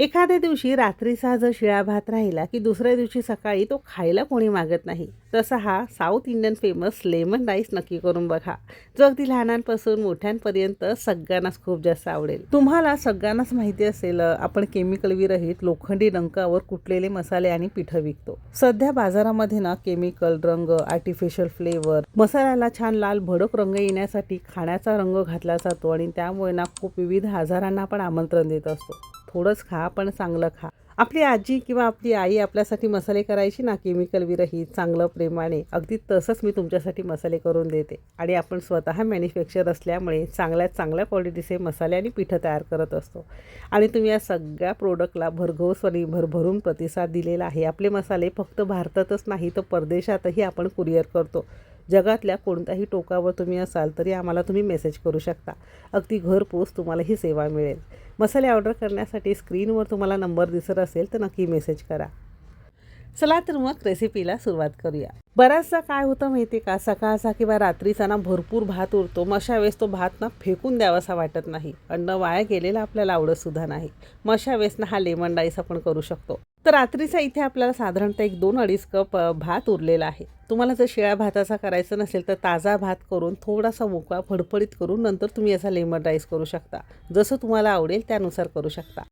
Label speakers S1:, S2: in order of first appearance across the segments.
S1: एखाद्या दिवशी रात्रीचा जर शिळा भात राहिला की दुसऱ्या दिवशी सकाळी तो खायला कोणी मागत नाही. तसा हा south Indian famous lemon rice नक्की करून बघा. जो अगदी लहानांपासून मोठ्यांपर्यंत सगळ्यांनाच खूप जास्त आवडेल. तुम्हाला सगळ्यांनाच माहिती असेल आपण केमिकल विरहित लोखंडी डंकावर कुटलेले मसाले आणि पिठं विकतो. सध्या बाजारामध्ये ना केमिकल रंग आर्टिफिशियल फ्लेवर मसाल्याला छान लाल भडक रंग येण्यासाठी खाण्याचा रंग घातला जातो आणि त्यामुळे ना खूप विविध आजारांना आपण आमंत्रण देत असतो. थोडंच खा पण चांगलं खा. आपली आजी किंवा आपली आई आपल्यासाठी मसाले करायची ना केमिकल विरहित चांगलं प्रेमाने. अगदी तसंच मी तुमच्यासाठी मसाले करून देते. आणि आपण स्वतः मॅन्युफॅक्चर असल्यामुळे चांगल्यात चांगल्या क्वालिटीचे मसाले आणि पिठं तयार करत असतो. आणि तुम्ही या सगळ्या प्रोडक्टला भरघोस आणि भरभरून प्रतिसाद दिलेला आहे. आपले मसाले फक्त भारतातच नाही तर परदेशातही आपण कुरिअर करतो. जगातल्या कोणत्याही टोकावर तुम्ही असाल तरी आम्हाला तुम्ही मेसेज करू शकता. अगदी घरपोच तुम्हाला ही सेवा मिळेल. मसाले ऑर्डर करण्यासाठी स्क्रीनवर तुम्हाला नंबर दिसत असेल तर नक्की मेसेज करा. चला तर मग रेसिपीला सुरुवात करूया. बराचसा काय होतं माहिती आहे का? सकाळचा किंवा रात्रीचा ना भरपूर भात उरतो. मग अशा वेळेस तो भात ना फेकून द्यावासा वाटत नाही. अन्न वाया गेलेला आपल्याला आवडतसुद्धा नाही. मग अशा वेळेस ना हा लेमन राईस आपण करू शकतो. तर रात्रीचा इथे आपल्याला साधारणतः एक दोन अडीच कप भात उरलेला आहे. तुम्हाला जर शिळ्या भाताचा करायचं नसेल तर ताजा भात करून थोडासा मोकळा फडफडीत करून नंतर तुम्ही याचा लेमन राईस करू शकता. जसं तुम्हाला आवडेल त्यानुसार करू शकता.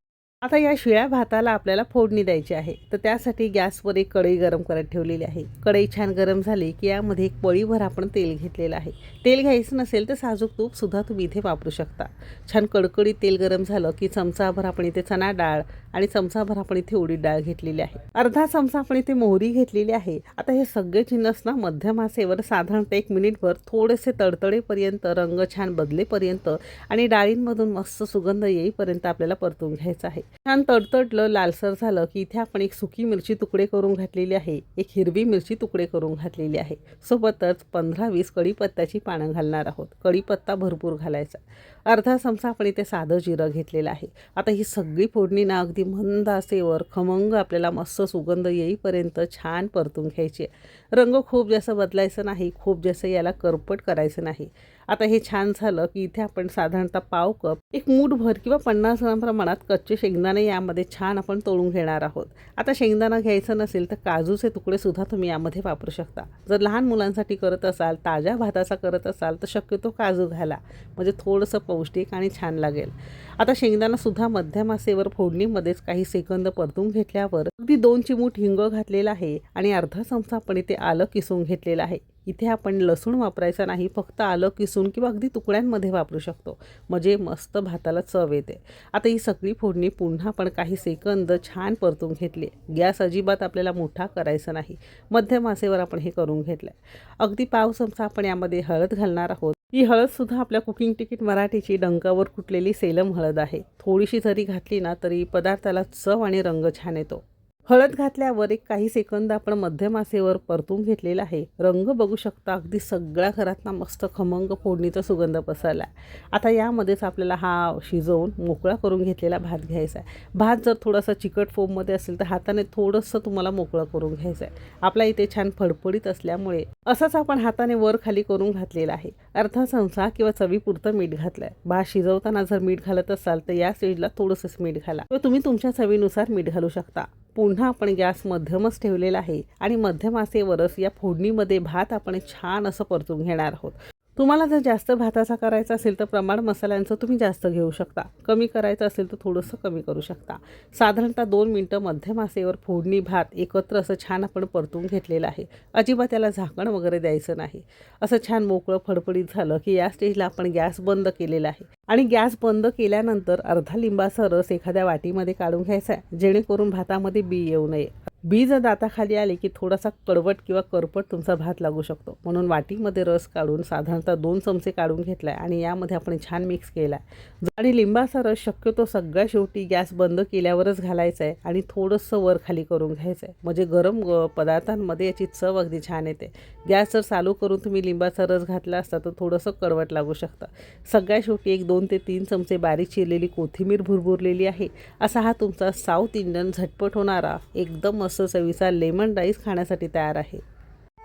S1: आता या शिळ्या भाताला आपल्याला फोडणी द्यायची आहे. तर त्यासाठी गॅसवर एक कढई गरम करत ठेवलेली आहे. कढई छान गरम झाली की यामध्ये एक पळीभर आपण तेल घेतलेलं आहे. तेल घ्यायचं नसेल तर साजूक तूपसुद्धा तुम्ही इथे वापरू शकता. छान कडकडीत तेल गरम झालं की चमचाभर आपण इथे चणा डाळ आणि चमचाभर आपण इथे उडीद डाळ घेतलेली आहे. अर्धा चमचा आपण इथे मोहरी घेतलेली आहे. आता हे सगळे जिन्नस ना मध्यम आसेवर साधारणतः एक मिनिटभर थोडेसे तडतडेपर्यंत रंग छान बदलेपर्यंत आणि डाळींमधून मस्त सुगंध येईपर्यंत आपल्याला परतून घ्यायचं आहे. छान तडतडलं लालसर झालं की इथे आपण एक सुकी मिरची तुकडे करून घातलेली आहे. एक हिरवी मिरची तुकडे करून घातलेली आहे. सोबतच पंधरा वीस कढीपत्त्याची पानं घालणार आहोत. कढीपत्ता भरपूर घालायचा. अर्धा चमचा आपण इथे साधं जिरं घेतलेलं आहे. आता ही सगळी फोडणी ना अगदी मंद असेवर खमंग आपल्याला मस्त सुगंध येईपर्यंत छान परतून घ्यायची. रंग खूप जास्त बदलायचं नाही खूप जास्त याला करपट करायचं नाही. आता हे छान झालं की इथे आपण साधारणतः पाव कप एक मूठभर किंवा पन्नास ग्राम प्रमाणात कच्चे शेंगदाणे यामध्ये छान आपण तळून घेणार आहोत. आता शेंगदाणा घ्यायचं नसेल तर काजूचे तुकडे सुद्धा तुम्ही यामध्ये वापरू शकता. जर लहान मुलांसाठी करत असाल ताज्या भाताचा करत असाल तर शक्यतो काजू घाला म्हणजे थोडंसं पौष्टिक आणि छान लागेल. आता शेंगदाणासुद्धा मध्यम आसेवर फोडणीमध्येच काही सेकंद परतून घेतल्यावर अगदी दोन चिमूट हिंग घातलेला आहे आणि अर्धा चमचा आपण इथे आलं किसून घेतलेलं आहे. इथे आपण लसूण वापरायचं नाही फक्त आलं किसून किंवा अगदी तुकड्यांमध्ये वापरू शकतो. म्हणजे मस्त भाताला चव येते. आता ही सगळी फोडणी पुन्हा आपण काही सेकंद छान परतून घेतली. गॅस अजिबात आपल्याला मोठा करायचा नाही. मध्यम आसेवर आपण हे करून घेतलं अगदी पाव चमचा आपण यामध्ये हळद घालणार आहोत. ही हळदसुद्धा आपल्या कुकिंग तिकीट मराठीची डंकावर कुटलेली सेलम हळद आहे. थोडीशी जरी घातली ना तरी पदार्थाला चव आणि रंग छान येतो. हळद घातल्यावर एक काही सेकंद आपण मध्यम आसेवर परतून घेतलेला आहे. रंग बघू शकता. अगदी सगळ्या घरातना मस्त खमंग फोडणीचा सुगंध पसरला आहे. आता यामध्येच आपल्याला हा शिजवून मोकळा करून घेतलेला भात घ्यायचा आहे. भात जर थोडासा चिकट फोममध्ये असेल तर हाताने थोडंसं तुम्हाला मोकळं करून घ्यायचं आहे. आपला इथे छान फडफडीत असल्यामुळे असंच आपण हाताने वर खाली करून घातलेला आहे. अर्थात संसा किंवा चवीपुरतं मीठ घातलं आहे भात शिजवताना जर मीठ घालत असाल तर या स्टेजला थोडंसंच मीठ घाला. किंवा तुम्ही तुमच्या चवीनुसार मीठ घालू शकता. पुन्हा आपण गॅस मध्यमच ठेवलेला आहे आणि मध्यम आसेवरच या फोडणीमध्ये भात आपण छान असं परतून घेणार आहोत. तुम्हाला जर जास्त भाताचा करायचा असेल तर प्रमाण मसाल्यांचं तुम्ही जास्त घेऊ शकता. कमी करायचं असेल तर थोडंसं कमी करू शकता. साधारणतः दोन मिनटं मध्यम आसेवर फोडणी भात एकत्र असं छान आपण परतून घेतलेलं आहे. अजिबात त्याला झाकण वगैरे द्यायचं नाही. असं छान मोकळं फडफडीत झालं की या स्टेजला आपण गॅस बंद केलेला आहे. आणि गॅस बंद केल्यानंतर अर्धा लिंबाचा रस एखाद्या वाटीमध्ये काढून घ्यायचा आहे. जेणेकरून भातामध्ये बी येऊ नये. बीज जर दाताखाली आले की थोडासा कडवट किंवा करपट तुमचा भात लागू शकतो. म्हणून वाटीमध्ये रस काढून साधारणतः दोन चमचे काढून घेतला आहे आणि यामध्ये आपण छान मिक्स केला आहे आणि लिंबाचा रस शक्यतो सगळ्या शेवटी गॅस बंद केल्यावरच घालायचा आहे आणि थोडंसं वर खाली करून घ्यायचं आहे म्हणजे गरम पदार्थांमध्ये याची चव अगदी छान येते. गॅस जर चालू करून तुम्ही लिंबाचा रस घातला असता तर थोडंसं कडवट लागू शकतं. सगळ्या शेवटी एक दोन ते तीन चमचे बारीक चिरलेली कोथिंबीर भुरभुरलेली आहे. असा हा तुमचा साऊथ इंडियन झटपट होणारा एकदम मस्त चवीचा लेमन राईस खाण्यासाठी तयार आहे.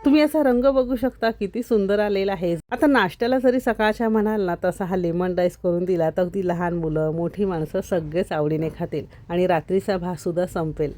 S1: तुम्ही असा रंग बघू शकता किती सुंदर आलेला आहे. आता नाश्त्याला जरी सकाळच्या म्हणाल ना तसा हा लेमन राईस करून दिला तर अगदी लहान मुलं मोठी माणसं सगळेच आवडीने खातील आणि रात्रीचा भातसुद्धा संपेल.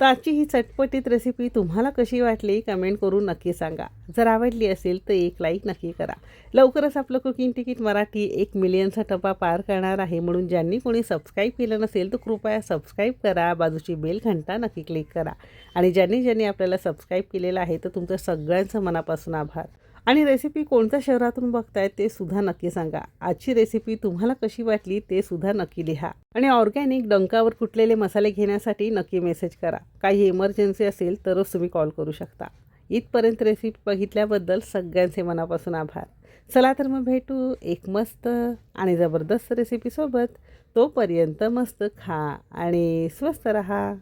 S1: तर आजची ही चटपटीत रेसिपी तुम्हाला कशी वाटली कमेंट करून नक्की सांगा. जर आवडली असेल तर एक लाईक नक्की करा. लवकरच आपलं कुकिंग तिकीट मराठी एक मिलियनचा टप्पा पार करणार आहे. म्हणून ज्यांनी कोणी सबस्क्राईब केलं नसेल तर कृपया सबस्क्राईब करा. बाजूची बेल घंटा नक्की क्लिक करा. आणि ज्यांनी ज्यांनी आपल्याला सबस्क्राईब केलेलं आहे तर तुमचं सगळ्यांचं मनापासून आभार. आणि रेसिपी कोणत्या शहरातून बघताय ते सुद्धा नक्की सांगा. आजची रेसिपी तुम्हाला कशी वाटली ते सुद्धा नक्की लिहा. आणि ऑर्गॅनिक डंकावर कुटलेले मसाले घेण्यासाठी नक्की मेसेज करा. काही इमर्जन्सी असेल तरच तुम्ही कॉल करू शकता. इथपर्यंत रेसिपी बघितल्याबद्दल सगळ्यांचे मनापासून आभार. चला तर मग भेटू एक मस्त आणि जबरदस्त रेसिपीसोबत तोपर्यंत मस्त खा आणि स्वस्त रहा.